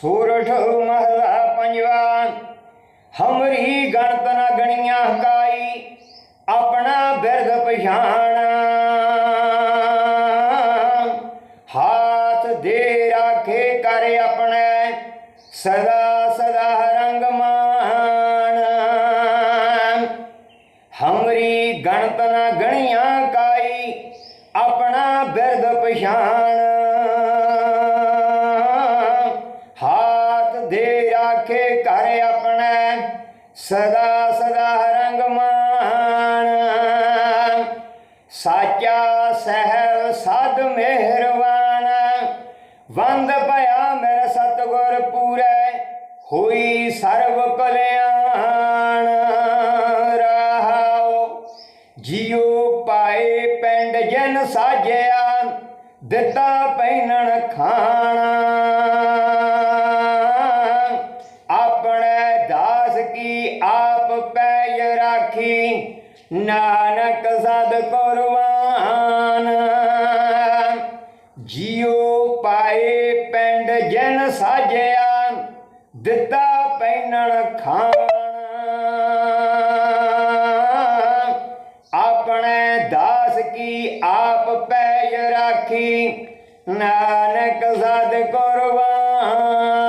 ਸੋਰਠ ਮਹਲਾ ਪੰਜਵਾ, ਹਮਰੀ ਗਣਤ ਨ ਗਣੀਆਂ ਹਕਾਈ, ਆਪਣਾ ਬਿਰਦ ਪਛਾਣ। ਹਾਥ ਦੇ ਰਾਖੇ ਕਰ ਆਪਣੇ, ਸਦਾ ਸਦਾ ਰੰਗ ਮਾਣ। ਹਮਰੀ ਗਣਤ ਨ ਗਣੀਆਂ ਕਾਈ ਆਪਣਾ ਬਿਰਦ ਪਛਾਣ। ਰਾਖੇ ਕਰ ਸਦਾ ਸਦਾ ਰੰਗ ਮਾਣ ਸਾਚਾ ਸਹਿਬ ਸਦ ਮਿਹਰਵਾਨ ਵੰਦ ਭਇਆ ਮੇਰੇ ਸਤਗੁਰ ਪੂਰੇ ਹੋਈ ਸਰਬ ਕਲਿਆਣ। ਰਹਾਓ ਜਿਉ ਪਾਏ ਪਿੰਡ ਜਨ ਸਾਜਿਆ, ਦਿੱਤਾ ਪਹਿਨਣ ਖਾਣਾ। ਆਪ ਪੈਜ ਰਾਖੀ, ਨਾਨਕ ਸਦ ਕੁਰਬਾਨ। ਜਿਉ ਪਾਏ ਪਿੰਡ ਜਨ ਸਾਜਿਆ, ਦਿੱਤਾ ਪਹਿਨਣ ਖਾਣ। ਆਪਣੇ ਦਾਸ ਕੀ ਆਪ ਪੈਜ ਰਾਖੀ, ਨਾਨਕ ਸਦ ਕੁਰਬਾਨ।